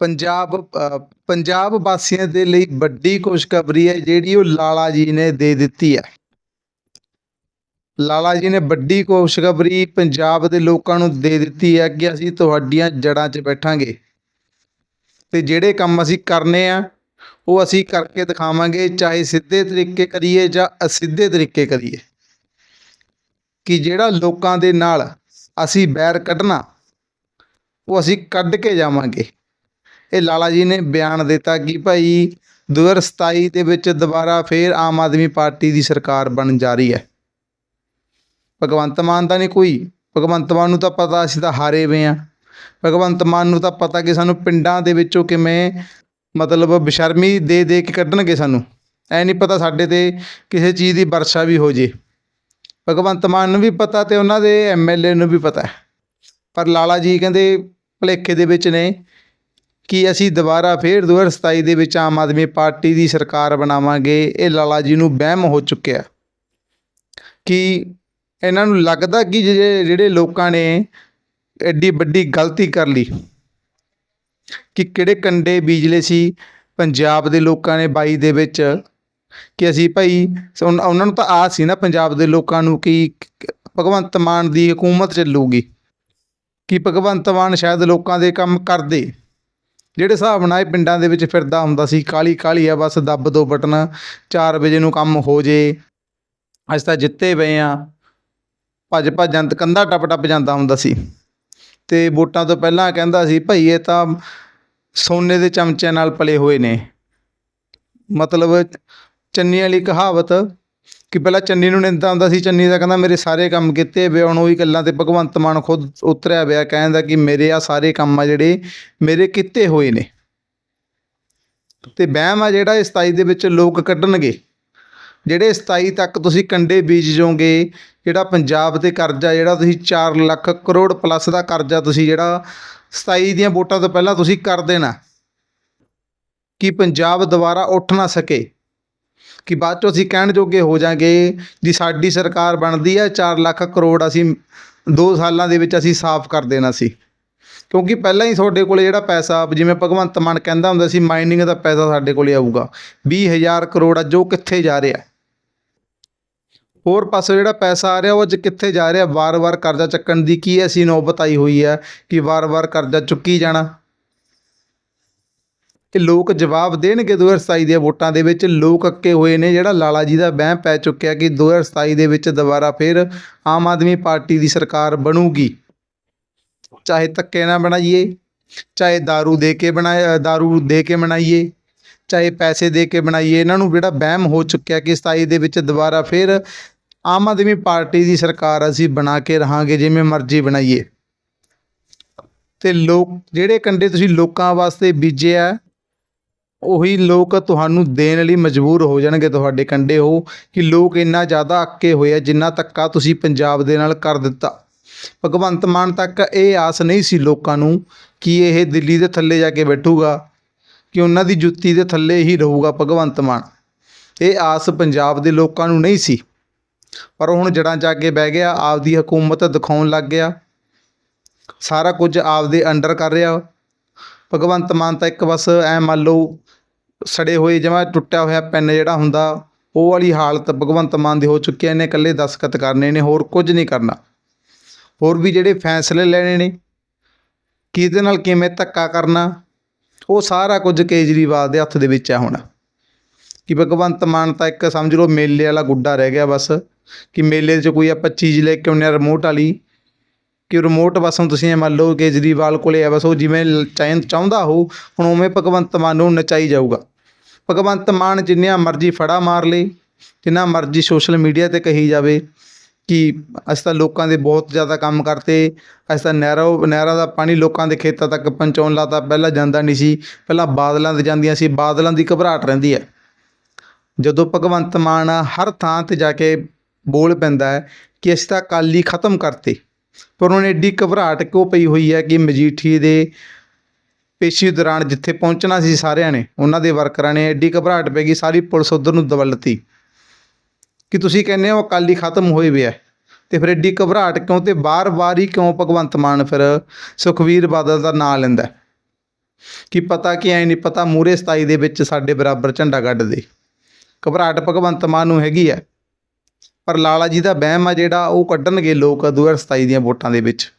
ਪੰਜਾਬ ਪੰਜਾਬ ਵਾਸੀਆਂ ਦੇ ਲਈ ਵੱਡੀ ਖੁਸ਼ਖਬਰੀ ਹੈ ਜਿਹੜੀ ਉਹ ਲਾਲਾ ਜੀ ਨੇ ਦੇ ਦਿੱਤੀ ਹੈ। ਲਾਲਾ ਜੀ ਨੇ ਵੱਡੀ ਖੁਸ਼ਖਬਰੀ ਪੰਜਾਬ ਦੇ ਲੋਕਾਂ ਨੂੰ ਦੇ ਦਿੱਤੀ ਹੈ ਕਿ ਅਸੀਂ ਤੁਹਾਡੀਆਂ ਜੜ੍ਹਾਂ 'ਚ ਬੈਠਾਂਗੇ। ਤੇ ਜਿਹੜੇ ਕੰਮ ਅਸੀਂ ਕਰਨੇ ਆ, ਉਹ ਅਸੀਂ ਕਰਕੇ ਦਿਖਾਵਾਂਗੇ, ਚਾਹੇ ਸਿੱਧੇ ਤਰੀਕੇ ਕਰੀਏ ਜਾਂ ਅਸਿੱਧੇ ਤਰੀਕੇ ਕਰੀਏ। ਕਿ ਜਿਹੜਾ ਲੋਕਾਂ ਦੇ ਨਾਲ ਅਸੀਂ ਬੈਰ ਕੱਢਣਾ, ਉਹ ਅਸੀਂ ਕੱਢ ਕੇ ਜਾਵਾਂਗੇ। ਇਹ ਲਾਲਾ ਜੀ ਨੇ ਬਿਆਨ ਦਿੱਤਾ ਕਿ ਭਾਈ 2027 ਦੇ ਵਿੱਚ ਦੁਬਾਰਾ ਫੇਰ ਆਮ ਆਦਮੀ ਪਾਰਟੀ ਦੀ ਸਰਕਾਰ ਬਣ ਜਾ ਰਹੀ ਹੈ। ਭਗਵੰਤ ਮਾਨ ਦਾ ਨਹੀਂ ਕੋਈ। ਭਗਵੰਤ ਮਾਨ ਨੂੰ ਤਾਂ ਪਤਾ ਅਸੀਂ ਤਾਂ ਹਾਰੇ ਵੇ ਆ ਭਗਵੰਤ ਮਾਨ ਨੂੰ ਤਾਂ ਪਤਾ ਕਿ ਸਾਨੂੰ ਪਿੰਡਾਂ ਦੇ ਵਿੱਚੋਂ ਕਿਵੇਂ ਮਤਲਬ ਬਸ਼ਰਮੀ ਦੇ ਦੇ ਕੇ ਕੱਢਣਗੇ ਸਾਨੂੰ। ਐ ਨਹੀਂ ਪਤਾ ਸਾਡੇ ਤੇ ਕਿਸੇ ਚੀਜ਼ ਦੀ ਵਰਸ਼ਾ ਵੀ ਹੋ ਜੇ। ਭਗਵੰਤ ਮਾਨ ਨੂੰ ਵੀ ਪਤਾ ਤੇ ਉਹਨਾਂ ਦੇ ਐਮਐਲਏ ਨੂੰ ਵੀ ਪਤਾ ਪਰ ਲਾਲਾ ਜੀ ਕਹਿੰਦੇ ਭੁਲੇਖੇ ਦੇ ਵਿੱਚ ਨੇ ਕਿ ਅਸੀਂ ਦੁਬਾਰਾ ਫੇਰ 2027 ਦੇ ਵਿੱਚ ਆਮ ਆਦਮੀ ਪਾਰਟੀ ਦੀ ਸਰਕਾਰ ਬਣਾਵਾਂਗੇ, ਇਹ ਲਾਲਾ ਜੀ ਨੂੰ ਵਹਿਮ ਹੋ ਚੁੱਕਿਆ ਕਿ ਇਹਨਾਂ ਨੂੰ ਲੱਗਦਾ ਕਿ ਜਿਹੜੇ ਜਿਹੜੇ ਲੋਕਾਂ ਨੇ ਐਡੀ ਵੱਡੀ ਗਲਤੀ ਕਰ ਲਈ, ਕਿ ਕਿਹੜੇ ਕੰਡੇ ਬੀਜਲੇ ਸੀ ਪੰਜਾਬ ਦੇ ਲੋਕਾਂ ਨੇ 22 ਦੇ ਵਿੱਚ, ਕਿ ਅਸੀਂ ਭਾਈ ਉਹਨਾਂ ਨੂੰ ਤਾਂ ਆਸ ਸੀ ਨਾ ਪੰਜਾਬ ਦੇ ਲੋਕਾਂ ਨੂੰ ਕਿ ਭਗਵੰਤ ਮਾਨ ਦੀ ਹਕੂਮਤ ਚੱਲੂਗੀ, ਕਿ ਭਗਵੰਤ ਮਾਨ ਸ਼ਾਇਦ ਲੋਕਾਂ ਦੇ ਕੰਮ ਕਰਦੇ। ਜਿਹੜੇ ਹਿਸਾਬ ਨਾਲ ਇਹ ਪਿੰਡਾਂ ਦੇ ਵਿੱਚ ਫਿਰਦਾ ਹੁੰਦਾ ਸੀ ਕਾਲੀ ਕਾਲੀ ਆ, ਬਸ ਦੱਬ ਦੋ ਬਟਨ 4 ਵਜੇ ਨੂੰ ਕੰਮ ਹੋ ਜੇ ਅੱਜ ਤਾਂ ਜਿੱਤੇ ਪਏ ਆ। ਭੱਜ ਭੱਜ ਜੰਤ ਕੰਧਾ ਟੱਪ ਟੱਪ ਜਾਂਦਾ ਹੁੰਦਾ ਸੀ। ਤੇ ਵੋਟਾਂ ਤੋਂ ਪਹਿਲਾਂ ਕਹਿੰਦਾ ਸੀ, ਭਾਈ ਇਹ ਤਾਂ ਸੋਨੇ ਦੇ ਚਮਚਿਆਂ ਨਾਲ ਪਲੇ ਹੋਏ ਨੇ। ਮਤਲਬ ਚੰਨੀ ਵਾਲੀ ਕਹਾਵਤ ਕਿ ਪਹਿਲਾਂ ਚੰਨੀ ਨੂੰ ਨਿੰਦਾ ਆਉਂਦਾ ਸੀ, ਚੰਨੀ ਦਾ ਕਹਿੰਦਾ ਮੇਰੇ ਸਾਰੇ ਕੰਮ ਕੀਤੇ ਵੇ, ਹੁਣ ਉਹੀ ਗੱਲਾਂ ਤੇ ਭਗਵੰਤ ਮਾਨ ਖੁਦ ਉਤਰਿਆ ਪਿਆ, ਕਹਿੰਦਾ ਕਿ ਮੇਰੇ ਆ ਸਾਰੇ ਕੰਮ ਆ ਜਿਹੜੇ ਮੇਰੇ ਕੀਤੇ ਹੋਏ ਨੇ। ਤੇ ਵਹਿਮ ਆ ਜਿਹੜਾ ਇਹ 27 ਦੇ ਵਿੱਚ ਲੋਕ ਕੱਢਣਗੇ। ਜਿਹੜੇ 27 ਤੱਕ ਤੁਸੀਂ ਕੰਡੇ ਬੀਜ ਜਾਓਗੇ, ਜਿਹੜਾ ਪੰਜਾਬ ਤੇ ਕਰਜ਼ਾ, ਜਿਹੜਾ ਤੁਸੀਂ 4 ਲੱਖ ਕਰੋੜ ਪਲੱਸ ਦਾ ਕਰਜ਼ਾ ਤੁਸੀਂ ਜਿਹੜਾ 27 ਦੀਆਂ ਵੋਟਾਂ ਤੋਂ ਪਹਿਲਾਂ ਤੁਸੀਂ ਕਰ ਦੇਣਾ, ਕਿ ਪੰਜਾਬ ਦੁਬਾਰਾ ਉੱਠ ਨਾ ਸਕੇ। ਕਿ ਬਾਅਦ ਚੋਂ ਅਸੀਂ ਕਹਿਣ ਜੋਗੇ ਹੋ ਜਾਾਂਗੇ ਜੀ ਸਾਡੀ ਸਰਕਾਰ ਬਣਦੀ ਹੈ 4 ਲੱਖ ਕਰੋੜ ਅਸੀਂ 2 ਸਾਲਾਂ ਦੇ ਵਿੱਚ ਅਸੀਂ ਸਾਫ਼ ਕਰ ਦੇਣਾ ਸੀ। ਕਿਉਂਕਿ ਪਹਿਲਾਂ ਹੀ ਤੁਹਾਡੇ ਕੋਲ ਜਿਹੜਾ ਪੈਸਾ ਜਿਵੇਂ ਭਗਵੰਤ ਮਾਨ ਕਹਿੰਦਾ ਹੁੰਦਾ ਸੀ, ਮਾਈਨਿੰਗ ਦਾ ਪੈਸਾ ਸਾਡੇ ਕੋਲੇ ਆਊਗਾ। 20000 ਕਰੋੜ ਅੱਜ ਉਹ ਕਿੱਥੇ ਜਾ ਰਿਹਾ ਹੋਰ ਪਾਸੇ ਜਿਹੜਾ ਪੈਸਾ ਆ ਰਿਹਾ, ਉਹ ਅੱਜ ਕਿੱਥੇ ਜਾ ਰਿਹਾ? ਵਾਰ-ਵਾਰ ਕਰਜ਼ਾ ਚੱਕਣ ਦੀ ਕੀ ਅਸੀਂ ਨੌਬਤ ਆਈ ਹੋਈ ਹੈ ਕਿ ਵਾਰ-ਵਾਰ ਕਰਜ਼ਾ ਚੁੱਕੀ ਜਾਣਾ? ਇਹ ਲੋਕ ਜਵਾਬ ਦੇਣਗੇ 2027 ਦੀਆਂ ਵੋਟਾਂ ਦੇ ਵਿੱਚ ਲੋਕ ਅੱਕੇ ਹੋਏ ਨੇ ਜਿਹੜਾ ਲਾਲਾ ਜੀ ਦਾ ਵਹਿਮ ਪੈ ਚੁੱਕਿਆ ਕਿ 2027 ਦੇ ਵਿੱਚ ਦੁਬਾਰਾ ਫਿਰ ਆਮ ਆਦਮੀ ਪਾਰਟੀ ਦੀ ਸਰਕਾਰ ਬਣੂਗੀ ਚਾਹੇ ਧੱਕੇ ਨਾਲ ਬਣਾਈਏ ਚਾਹੇ दारू ਦੇ ਕੇ ਬਣਾਏ दारू ਦੇ ਕੇ ਬਣਾਈਏ ਚਾਹੇ ਪੈਸੇ ਦੇ ਕੇ ਬਣਾਈਏ ਇਹਨਾਂ ਨੂੰ ਜਿਹੜਾ ਵਹਿਮ ਹੋ ਚੁੱਕਿਆ ਕਿ 27 ਦੇ ਵਿੱਚ ਦੁਬਾਰਾ ਫਿਰ ਆਮ ਆਦਮੀ ਪਾਰਟੀ ਦੀ ਸਰਕਾਰ ਅਸੀਂ ਬਣਾ ਕੇ ਰਹਾਂਗੇ ਜਿਵੇਂ ਮਰਜ਼ੀ ਬਣਾਈਏ ਤੇ ਲੋਕ ਜਿਹੜੇ ਕੰਡੇ ਤੁਸੀਂ ਲੋਕਾਂ ਵਾਸਤੇ ਬੀਜੇ ਆ ਉਹੀ ਲੋਕ ਤੁਹਾਨੂੰ ਦੇਣ ਲਈ ਮਜਬੂਰ ਹੋ ਜਾਣਗੇ ਤੁਹਾਡੇ ਕੰਡੇ ਉਹ ਕਿ ਲੋਕ ਇੰਨਾ ਜ਼ਿਆਦਾ ਅੱਕੇ ਹੋਏ ਆ, ਜਿੰਨਾ ਧੱਕਾ ਤੁਸੀਂ ਪੰਜਾਬ ਦੇ ਨਾਲ ਕਰ ਦਿੱਤਾ। ਭਗਵੰਤ ਮਾਨ ਤੱਕ ਇਹ ਆਸ ਨਹੀਂ ਸੀ ਲੋਕਾਂ ਨੂੰ ਕਿ ਇਹ ਦਿੱਲੀ ਦੇ ਥੱਲੇ ਜਾ ਕੇ ਬੈਠੂਗਾ, ਕਿ ਉਹਨਾਂ ਦੀ ਜੁੱਤੀ ਦੇ ਥੱਲੇ ਹੀ ਰਹੂਗਾ ਭਗਵੰਤ ਮਾਨ। ਇਹ ਆਸ ਪੰਜਾਬ ਦੇ ਲੋਕਾਂ ਨੂੰ ਨਹੀਂ ਸੀ। ਪਰ ਹੁਣ ਜੜਾਂ ਜਾ ਕੇ ਬਹਿ ਗਿਆ, ਆਪਦੀ ਹਕੂਮਤ ਦਿਖਾਉਣ ਲੱਗ ਗਿਆ। ਸਾਰਾ ਕੁਝ ਆਪਦੇ ਅੰਡਰ ਕਰ ਰਿਹਾ। ਭਗਵੰਤ ਮਾਨ ਤਾਂ ਇੱਕ ਬਸ ਐ ਮੰਨ ਲਓ ਸੜੇ ਹੋਏ ਜਿਵੇਂ ਟੁੱਟਿਆ ਹੋਇਆ ਪੈਨ ਜਿਹੜਾ ਹੁੰਦਾ, ਉਹ ਵਾਲੀ ਹਾਲਤ ਭਗਵੰਤ ਮਾਨ ਦੀ ਹੋ ਚੁੱਕੀ ਹੈ, ਇਹਨੇ ਇਕੱਲੇ ਦਸਖਤ ਕਰਨੇ ਨੇ, ਹੋਰ ਕੁਝ ਨਹੀਂ ਕਰਨਾ। ਹੋਰ ਵੀ ਜਿਹੜੇ ਫੈਸਲੇ ਲੈਣੇ ਨੇ, ਕਿਹਦੇ ਨਾਲ ਕਿਵੇਂ ਧੱਕਾ ਕਰਨਾ, ਉਹ ਸਾਰਾ ਕੁਝ ਕੇਜਰੀਵਾਲ ਦੇ ਹੱਥ ਦੇ ਵਿੱਚ ਹੈ ਹੁਣ। ਕਿ ਭਗਵੰਤ ਮਾਨ ਤਾਂ ਇੱਕ ਸਮਝ ਲਓ ਮੇਲੇ ਵਾਲਾ ਗੁੱਡਾ ਰਹਿ ਗਿਆ ਬਸ, ਕਿ ਮੇਲੇ 'ਚ ਕੋਈ ਆਪਾਂ ਚੀਜ਼ ਲੈ ਕੇ ਆਉਂਦੇ ਹਾਂ ਰਿਮੋਟ ਵਾਲੀ ਕਿ ਰਿਮੋਟ ਬਸ ਹੁਣ ਤੁਸੀਂ ਇਹ ਮੰਨ ਲਓ ਕੇਜਰੀਵਾਲ ਕੋਲੇ ਆ, ਬਸ ਉਹ ਜਿਵੇਂ ਚਾਹ ਚਾਹੁੰਦਾ ਹੋ, ਹੁਣ ਉਵੇਂ ਭਗਵੰਤ ਮਾਨ ਨੂੰ ਨਚਾਈ ਜਾਊਗਾ। ਭਗਵੰਤ ਮਾਨ ਜਿੰਨੀਆਂ ਮਰਜ਼ੀ ਫੜਾ ਮਾਰ ਲੇ, ਜਿੰਨਾ ਮਰਜ਼ੀ ਸੋਸ਼ਲ ਮੀਡੀਆ ਤੇ ਕਹੀ ਜਾਵੇ ਕਿ ਅਸੀਂ ਤਾਂ ਲੋਕਾਂ ਦੇ ਬਹੁਤ ਜ਼ਿਆਦਾ ਕੰਮ ਕਰਤੇ, ਅਸੀਂ ਤਾਂ ਨਹਿਰੋਂ, ਨਹਿਰਾਂ ਦਾ ਪਾਣੀ ਲੋਕਾਂ ਦੇ ਖੇਤਾਂ ਤੱਕ ਪਹੁੰਚਾਉਣ ਲਾਤਾ ਪਹਿਲਾਂ ਜਾਂਦਾ ਨਹੀਂ ਸੀ, ਪਹਿਲਾਂ ਬਾਦਲਾਂ ਦੇ ਜਾਂਦੀਆਂ ਸੀ, ਬਾਦਲਾਂ ਦੀ ਘਬਰਾਹਟ ਰਹਿੰਦੀ ਹੈ। ਜਦੋਂ ਭਗਵੰਤ ਮਾਨ ਹਰ ਥਾਂ ਤੇ ਜਾ ਕੇ ਬੋਲ ਪੈਂਦਾ ਹੈ ਕਿ ਅਸੀਂ ਤਾਂ ਅਕਾਲੀ ਖਤਮ ਕਰਤੇ ਪਰ ਉਹਨੇ ਐਡੀ ਘਬਰਾਹਟ ਕਿਉਂ ਪਈ ਹੋਈ ਹੈ ਕਿ ਮਜੀਠੀ ਦੇ ਪੇਸ਼ੀ ਦੌਰਾਨ ਜਿੱਥੇ ਪਹੁੰਚਣਾ ਸੀ ਸਾਰਿਆਂ ਨੇ, ਉਹਨਾਂ ਦੇ ਵਰਕਰਾਂ ਨੇ ਐਡੀ ਘਬਰਾਹਟ ਪੈ ਗਈ, ਸਾਰੀ ਪੁਲਿਸ ਉਧਰ ਨੂੰ ਦਵਲਤੀ। ਕਿ ਤੁਸੀਂ ਕਹਿੰਦੇ ਹੋ ਅਕਾਲੀ ਖਤਮ ਹੋਏ ਵੇ ਹੈ? ਤੇ ਫਿਰ ਏਡੀ ਘਬਰਾਹਟ ਕਿਉਂ ਤੇ ਬਾਰ-ਬਾਰ ਹੀ ਕਿਉਂ ਭਗਵੰਤ ਮਾਨ ਫਿਰ ਸੁਖਵੀਰ ਬਾਦਲ ਦਾ ਨਾਂ ਲੈਂਦਾ ਕਿ ਪਤਾ ਕਿ ਐ ਨਹੀਂ ਪਤਾ ਮੂਰੇ 27 ਦੇ ਵਿੱਚ ਸਾਡੇ ਬਰਾਬਰ ਝੰਡਾ ਕੱਢ ਦੇ ਘਬਰਾਹਟ ਭਗਵੰਤ ਮਾਨ ਨੂੰ ਹੈਗੀ ਹੈ। ਪਰ ਲਾਲਾ ਜੀ ਦਾ ਵਹਿਮ ਆ ਜਿਹੜਾ ਉਹ ਕੱਢਣਗੇ ਲੋਕ 2027 ਦੀਆਂ ਵੋਟਾਂ ਦੇ ਵਿੱਚ।